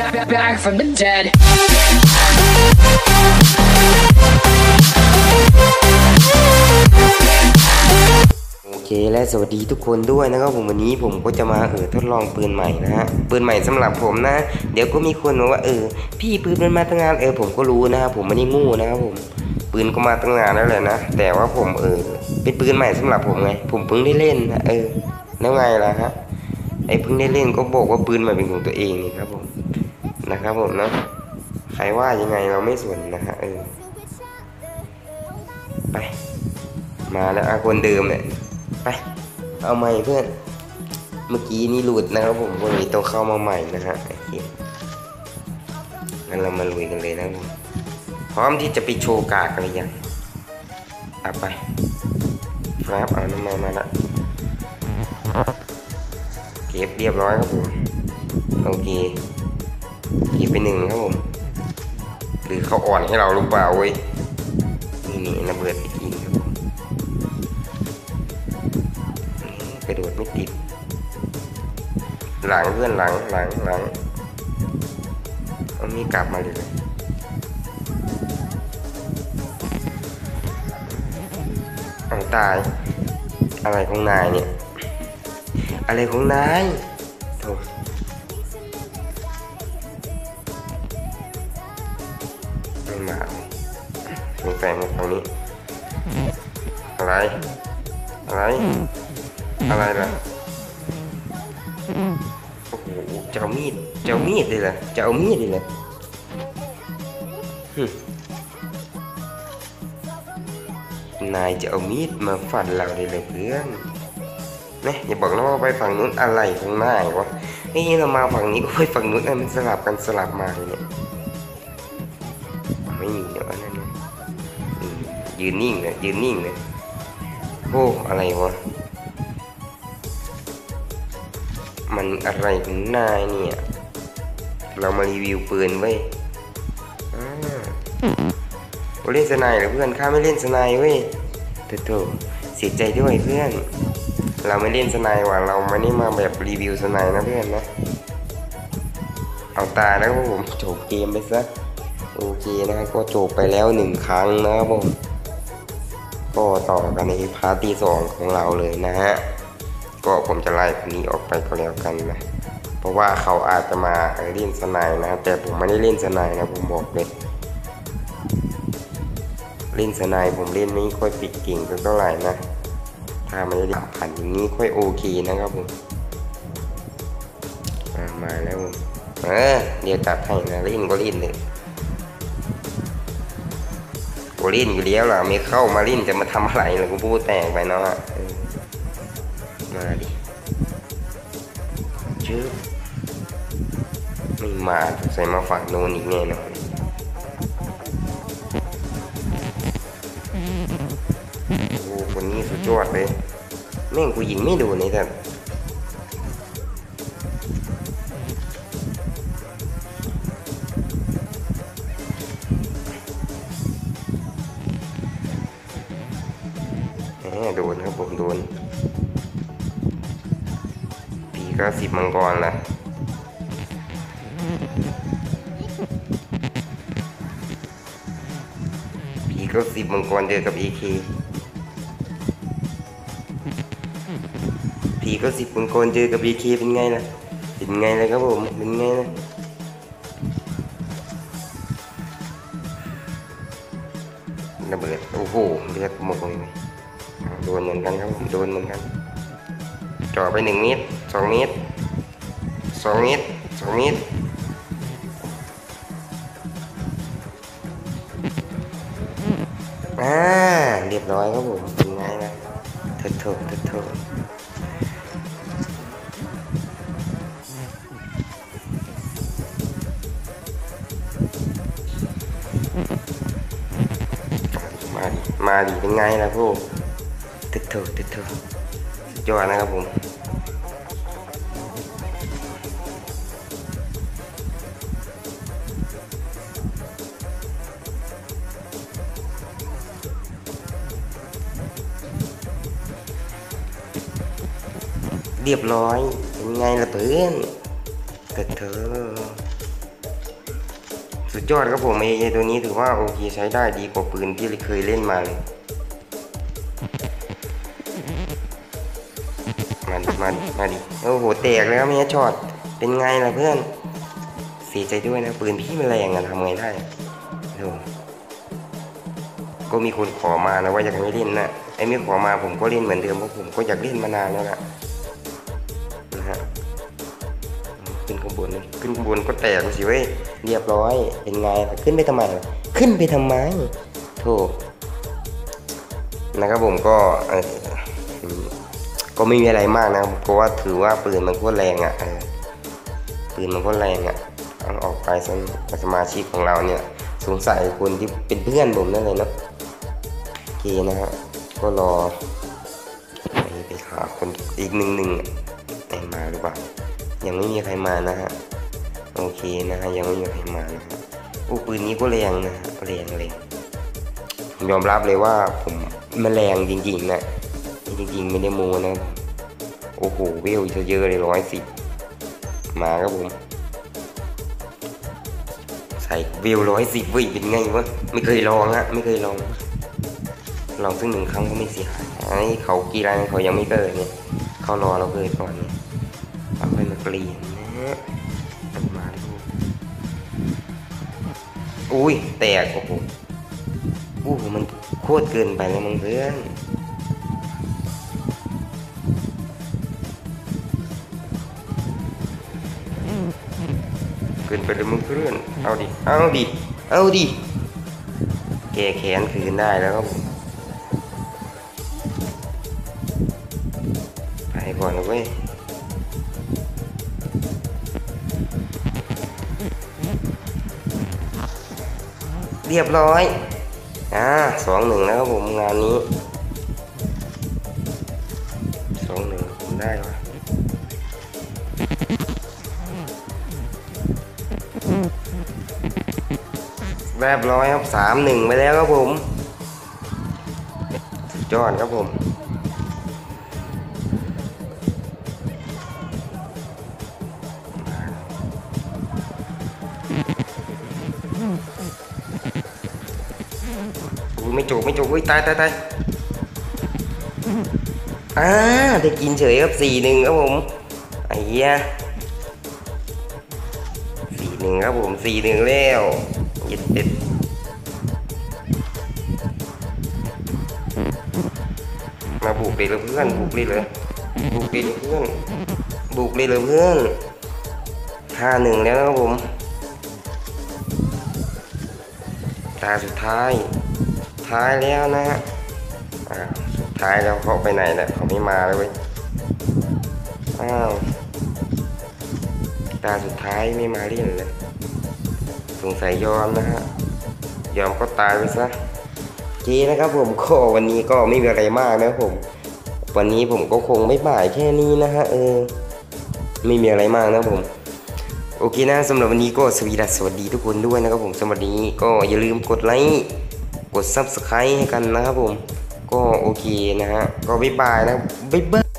back, back, from the dead. โอเคและสวัสดีทุกคนด้วยนะครับผมวันนี้ผมก็จะมาเออทดลองปืนใหม่นะฮะปืนใหม่สำหรับผมนะ เดี๋ยวก็มีคนบอกว่าเออ พี่ปืนมันมาตั้งนานเออผมก็รู้นะครับผมไม่ได้งูนะครับผมปืนก็มาตั้งนานแล้วแหละนะแต่ว่าผมเออเป็นปืนใหม่สำหรับผมไงผมเพิ่งได้เล่นนะเออแล้วไงล่ะฮะไอ้เพิ่งได้เล่นก็บอกว่าปืนใหม่เป็นของตัวเองนี่ครับผม นะครับผมเนาะใครว่ายังไงเราไม่สนนะฮะเออไป มาแล้วอาคนเดิมเนี่ยไป เอาใหม่เพื่อน เมื่อกี้นี่หลุดนะครับผมวันนี้ต้องเข้ามาใหม่นะฮะโอเคงั้นเรามาลุยกันเลยนะครับผมพร้อมที่จะไปโชว์กากกันหรือยังเอาไปครับเอาน้ำมันมาละเก็บเรียบร้อยครับผมโอเค เก็บไปหนึ่งครับผมหรือเขาอ่อนให้เราหรือเปล่าเว้ยนี่นี่ระเบิดไปกินครับผมกระโดดไม่ติด หลังเพื่อนหลังหลังหลังเอามีกลับมาเลยเอาตาย อะไรของนายเนี่ย อะไรของนาย อะไร อะไร อะไรล่ะโอ้โหจะเอามีดจะเอามีดเลยล่ะจะเอามีดเลยล่ะหึนายจะเอามีดมาฟันเราเลยเลยเพื่อนเนี่ยอย่าบอกนะว่าไปฝั่งนู้นอะไรของนายวะนี่เรามาฝั่งนี้ก็ไปฝั่งนู้นอะมันสลับกันสลับมาเลยเนี่ยไม่มีเนาะอันนั่นเนี่ยอืมยืนนิ่งเลยยืนนิ่งเลย โอ้อะไรวะ มันอะไรของนายเนี่ย เรามารีวิวปืนเว้ยอ่าเล่นสนด์เหรอเพื่อน ข้าไม่เล่นสนด์เว้ยโถๆเสียใจด้วยเพื่อน เราไม่เล่นสนด์ว่ะ เราไม่ได้มาแบบรีวิวสนด์นะเพื่อนนะ เอาตายแล้วครับผมจบเกมไปซะ โอเคนะครับก็จบไปแล้วหนึ่งครั้งนะครับผม ก็ต่อกันในพาร์ทที่สองของเราเลยนะฮะ ก็ผมจะไล่คนนี้ออกไปก็แล้วกันนะ เพราะว่าเขาอาจจะมาเล่นสนด์นะ แต่ผมไม่ได้เล่นสนด์นะผมบอกเลยเล่นสนด์ผมเล่นไม่ค่อยปิดเก่งสักเท่าไหร่นะ ถ้าไม่ได้ผ่านอย่างนี้ค่อยโอเคนะครับผมมาแล้วผมเออเดี๋ยวจัดให้นะเล่นก็เล่นเลย กูเล่นอยู่แล้วล่ะไม่เข้ามาเล่นจะมาทำอะไรล่ะกูพูดแตกไปเนาะมาดิชื่อไม่มาใส่มาฝั่งโน้นอีกแน่นอนโอ้คนนี้สุดยอดเลยแม่งกูยิงไม่ดูนี่แต่ โดนผีก็สิบมังกรล่ะผีก็สิบมังกรเจอกับ AK ผีก็สิบมังกรเจอกับ AK เป็นไงล่ะ เป็นไงล่ะครับผม เป็นไงล่ะระเบิดโอ้โหเลือดหมดเลย โดนเหมือนกันครับผมโดนเหมือนกันจ่อไปหนึ่งเมตรสองเมตรสองเมตรสองเมตรอ่าเรียบร้อยครับผมเป็นไงนะเถิดโถเถิดโถมาดิ มาดิ เป็นไงล่ะพวก เถิดโถเถิดโถสุดยอดนะครับผมเรียบร้อยเป็นไงล่ะเพื่อนเถิดเธอ สุดยอดครับผมเอตัวนี้ถือว่าโอเคใช้ได้ดีกว่าปืนที่เคยเล่นมาเลย มาดิมาดิโอ้โหแตกแล้วเมียช็อตเป็นไงล่ะเพื่อนเสียใจด้วยนะปืนพี่มันแรงอะทำไงได้โธ่ก็มีคนขอมานะว่าอยากให้เล่นนะไอ้ไม่ขอมาผมก็เล่นเหมือนเดิมเพราะผมก็อยากเล่นมานานแล้วนะนะฮะขึ้นข้างบนเลยขึ้นข้างบนก็แตกสิเว้ยเรียบร้อยเป็นไงล่ะขึ้นไปทำไมขึ้นไปทำไมโธ่นะครับผมก็เออ ก็ไม่มีอะไรมากนะเพราะว่าถือว่าปืนมันโคตรแรงอะปืนมันโคตรแรงอะเอาออกไปสำสมาชิกของเราเนี่ยสงสัยคนที่เป็นเพื่อนผมนั่นเลยเนาะโอเคนะฮะก็รอไปหาคนอีกหนึ่งหนึ่งไหนมาหรือเปล่ายังไม่มีใครมานะฮะโอเคนะฮะยังไม่มีใครมานะฮะอู้ปืนนี้ก็แรงนะแรงแรงผมยอมรับเลยว่าผมมันแรงจริงๆนะ จริงๆไม่ได้โมนะโอ้โหเวลเยอะๆเลยร้อยสิบมาครับผมใส่เวลร้อยสิบวิเป็นไงวะไม่เคยลองฮะไม่เคยลองลองซึ่งหนึ่งครั้งก็ไม่เสียหายไอ้เขากีฬาเขายังไม่เกิดเนี่ยเขารอเราเกิดก่อนเนี่ยเอาไปมาเปลี่ยนนะเอามาดูอุ้ยแตกโอ้โหอู้หูมันโคตรเกินไปแล้วมึงเพื่อน เกินไปเลยมึงเพื่อนเอาดิ เอาดิ เอาดิ แกแค้นคืนได้แล้วครับผมไปก่อนนะเว้ยเรียบร้อย อ่าสองหนึ่งแล้วครับผมงานนี้สองหนึ่งผมได้วะ เรียบร้อยครับสามหนึ่งไปแล้วครับผมสุดยอดครับผมไม่จุกไม่จุกอุ้ยตายตายตายอ่าได้กินเฉยครับสี่หนึ่งครับผมไอ้เหี้ยสี่หนึ่งครับผมสี่หนึ่งแล้ว เย็ดเด็ดมาบุกเลยเพื่อนบุกเลยเลยบุกเลยเพื่อนบุกเลยเลยเพื่อนห้าหนึ่งแล้วครับผมตาสุดท้าย ท้ายแล้วนะฮะสุดท้ายแล้วเขาไปไหนแล้วเขาไม่มาเลยเว้ยอ้าวตาสุดท้ายไม่มาเล่นเลย สงสัยยอมนะฮะยอมก็ตายไปซะเจนะครับผมก็วันนี้ก็ไม่มีอะไรมากนะผม วันนี้ผมก็คงไม่บ่ายแค่นี้นะฮะเออไม่มีอะไรมากนะผมโอเคนะสำหรับวันนี้ก็สวีดัสสวัสดีทุกคนด้วยนะครับผมสำหรับวันนี้ก็อย่าลืมกดไลค์กด Subscribe ให้กันนะครับผม ก็โอเคนะฮะก็บ๊ายบายนะบ๊ายบาย